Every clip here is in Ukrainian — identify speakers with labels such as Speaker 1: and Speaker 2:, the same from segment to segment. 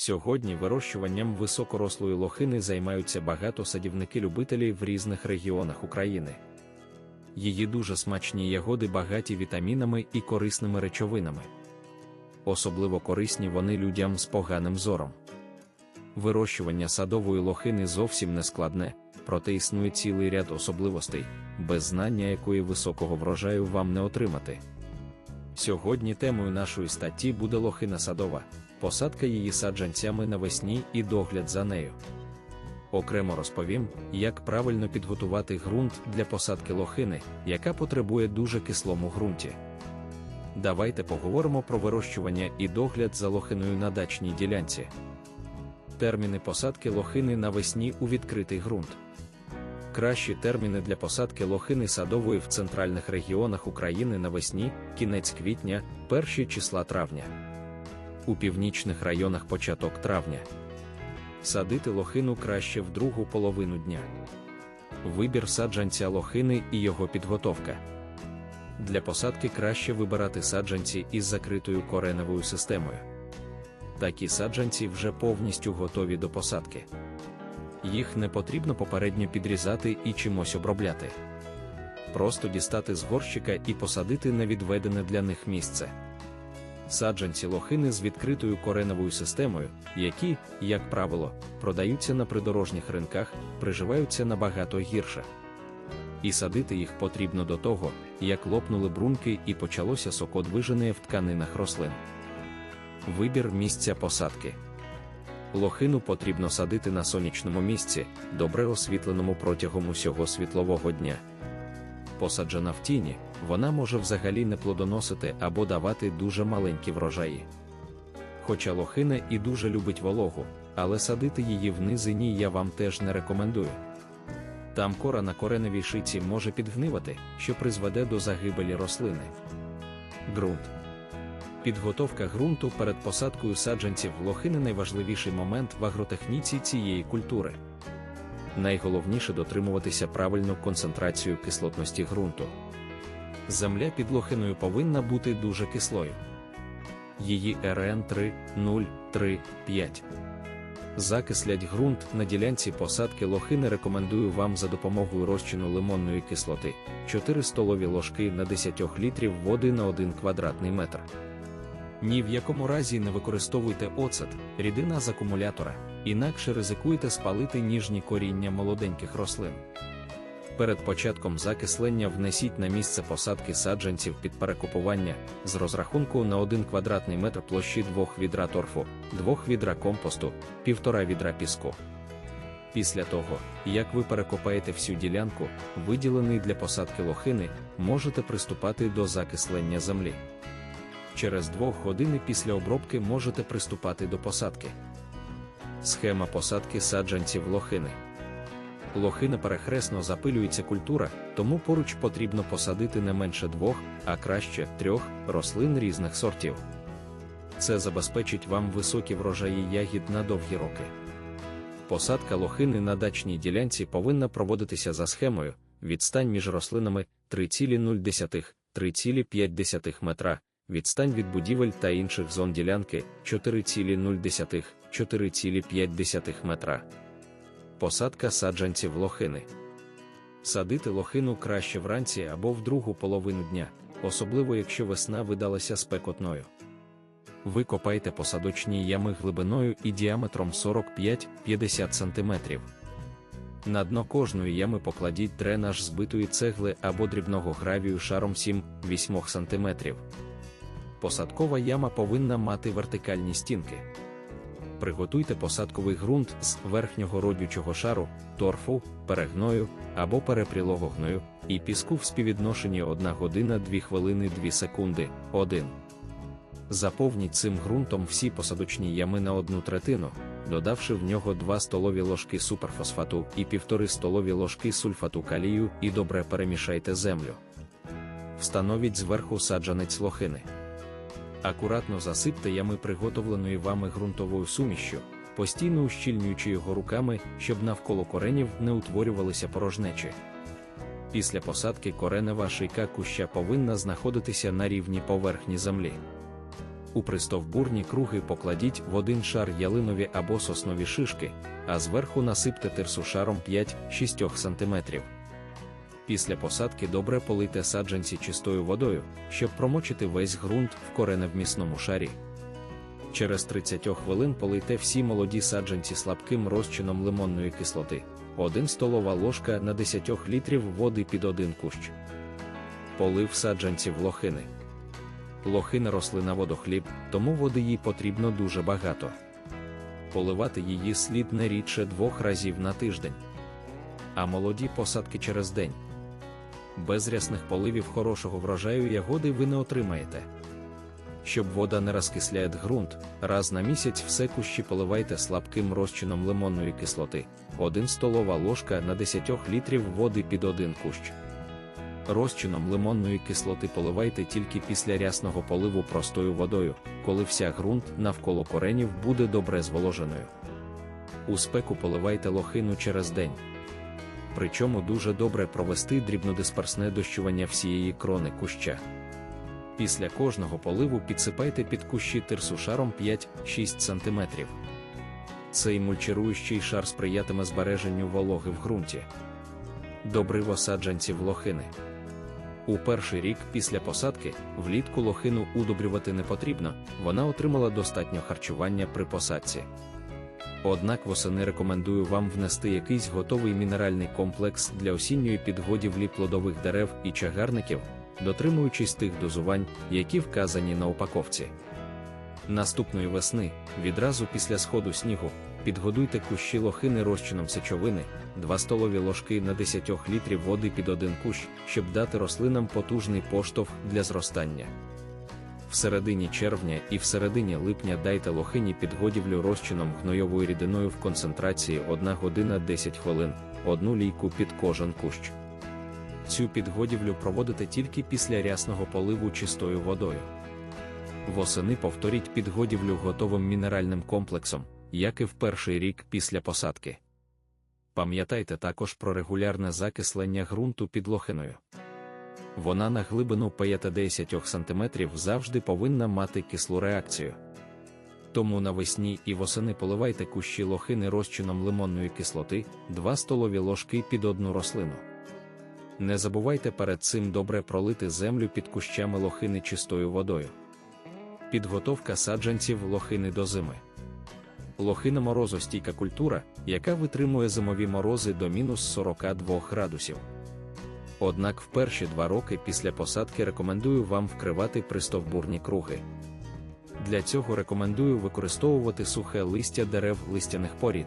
Speaker 1: Сьогодні вирощуванням високорослої лохини займаються багато садівники-любителі в різних регіонах України. Її дуже смачні ягоди багаті вітамінами і корисними речовинами. Особливо корисні вони людям з поганим зором. Вирощування садової лохини зовсім не складне, проте існує цілий ряд особливостей, без знання якої високого врожаю вам не отримати. Сьогодні темою нашої статті буде лохина садова, посадка її саджанцями навесні і догляд за нею. Окремо розповім, як правильно підготувати ґрунт для посадки лохини, яка потребує дуже кислому ґрунті. Давайте поговоримо про вирощування і догляд за лохиною на дачній ділянці. Терміни посадки лохини навесні у відкритий ґрунт. Кращі терміни для посадки лохини садової в центральних регіонах України навесні, кінець квітня, перші числа травня. У північних районах початок травня. Садити лохину краще в другу половину дня. Вибір саджанця лохини і його підготовка. Для посадки краще вибирати саджанці із закритою кореневою системою. Такі саджанці вже повністю готові до посадки. Їх не потрібно попередньо підрізати і чимось обробляти. Просто дістати з горщика і посадити на відведене для них місце. Саджанці лохини з відкритою кореневою системою, які, як правило, продаються на придорожніх ринках, приживаються набагато гірше. І садити їх потрібно до того, як лопнули брунки і почалося сокодвиження в тканинах рослин. Вибір місця посадки. Лохину потрібно садити на сонячному місці, добре освітленому протягом усього світлового дня. Посаджена в тіні, вона може взагалі не плодоносити або давати дуже маленькі врожаї. Хоча лохина і дуже любить вологу, але садити її в низині я вам теж не рекомендую. Там кора на кореневій шиці може підгнивати, що призведе до загибелі рослини. Ґрунт. Підготовка ґрунту перед посадкою саджанців лохини найважливіший момент в агротехніці цієї культури. Найголовніше дотримуватися правильну концентрацію кислотності ґрунту. Земля під лохиною повинна бути дуже кислою. Її РН 3, 0, 3, 5. Закислять ґрунт на ділянці посадки лохини рекомендую вам за допомогою розчину лимонної кислоти 4 столові ложки на 10 літрів води на 1 квадратний метр. Ні в якому разі не використовуйте оцет, рідина з акумулятора, інакше ризикуєте спалити ніжні коріння молоденьких рослин. Перед початком закислення внесіть на місце посадки саджанців під перекопування з розрахунку на 1 квадратний метр площі 2 відра торфу, 2 відра компосту, 1,5 відра піску. Після того, як ви перекопаєте всю ділянку, виділений для посадки лохини, можете приступати до закислення землі. Через 2 години після обробки можете приступати до посадки. Схема посадки саджанців лохини. Лохина перехресно запилюється культура, тому поруч потрібно посадити не менше двох, а краще трьох рослин різних сортів. Це забезпечить вам високі врожаї ягід на довгі роки. Посадка лохини на дачній ділянці повинна проводитися за схемою відстань між рослинами 3,0-3,5 метра, відстань від будівель та інших зон ділянки 4,0-4,5 метра. Посадка саджанців лохини. Садити лохину краще вранці або в другу половину дня, особливо якщо весна видалася спекотною. Ви копайте посадочні ями глибиною і діаметром 45-50 см. На дно кожної ями покладіть дренаж збитої цегли або дрібного гравію шаром 7-8 см. Посадкова яма повинна мати вертикальні стінки. Приготуйте посадковий ґрунт з верхнього родючого шару, торфу, перегною або перепрілого і піску в співвідношенні 1 година 2 хвилини 2 секунди 1. Заповніть цим ґрунтом всі посадочні ями на одну третину, додавши в нього 2 столові ложки суперфосфату і 1,5 столові ложки сульфату калію і добре перемішайте землю. Встановіть зверху саджанець лохини. Акуратно засипте ями приготовленої вами ґрунтовою сумішчю, постійно ущільнюючи його руками, щоб навколо коренів не утворювалися порожнечі. Після посадки коренева шийка куща повинна знаходитися на рівні поверхні землі. У пристовбурні круги покладіть в один шар ялинові або соснові шишки, а зверху насипте тирсу шаром 5-6 см. Після посадки добре полийте саджанці чистою водою, щоб промочити весь ґрунт в кореневмісному шарі. Через 30 хвилин полийте всі молоді саджанці слабким розчином лимонної кислоти, 1 столова ложка на 10 літрів води під один кущ. Полив саджанців лохини. Лохина рослина водохліб, тому води їй потрібно дуже багато. Поливати її слід не рідше двох разів на тиждень. А молоді посадки через день. Без рясних поливів хорошого врожаю ягоди ви не отримаєте. Щоб вода не розкисляє ґрунт, раз на місяць все кущі поливайте слабким розчином лимонної кислоти, 1 столова ложка на 10 літрів води під один кущ. Розчином лимонної кислоти поливайте тільки після рясного поливу простою водою, коли вся ґрунт навколо коренів буде добре зволоженою. У спеку поливайте лохину через день. Причому дуже добре провести дрібнодисперсне дощування всієї крони куща. Після кожного поливу підсипайте під кущі тирсу шаром 5-6 см. Цей мульчируючий шар сприятиме збереженню вологи в ґрунті. Добриво саджанців лохини. У перший рік після посадки влітку лохину удобрювати не потрібно, вона отримала достатньо харчування при посадці. Однак восени рекомендую вам внести якийсь готовий мінеральний комплекс для осінньої підгодівлі плодових дерев і чагарників, дотримуючись тих дозувань, які вказані на упаковці. Наступної весни, відразу після сходу снігу, підгодуйте кущі лохини розчином сечовини, 2 столові ложки на 10 літрів води під один кущ, щоб дати рослинам потужний поштовх для зростання. В середині червня і в середині липня дайте лохині підгодівлю розчином гнойовою рідиною в концентрації 1 година 10 хвилин, одну лійку під кожен кущ. Цю підгодівлю проводите тільки після рясного поливу чистою водою. Восени повторіть підгодівлю готовим мінеральним комплексом, як і в перший рік після посадки. Пам'ятайте також про регулярне закислення ґрунту під лохиною. Вона на глибину 5-10 см завжди повинна мати кислу реакцію. Тому навесні і восени поливайте кущі лохини розчином лимонної кислоти 2 столові ложки під одну рослину. Не забувайте перед цим добре пролити землю під кущами лохини чистою водою. Підготовка саджанців лохини до зими. Лохина морозостійка культура, яка витримує зимові морози до мінус 42 градусів. Однак в перші два роки після посадки рекомендую вам вкривати пристовбурні круги. Для цього рекомендую використовувати сухе листя дерев листяних порід.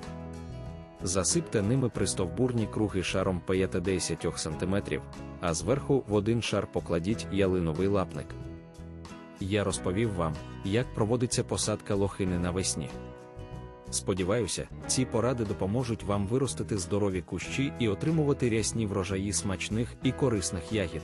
Speaker 1: Засипте ними пристовбурні круги шаром 5-10 см, а зверху в один шар покладіть ялиновий лапник. Я розповів вам, як проводиться посадка лохини навесні. Сподіваюся, ці поради допоможуть вам виростити здорові кущі і отримувати рясні врожаї смачних і корисних ягід.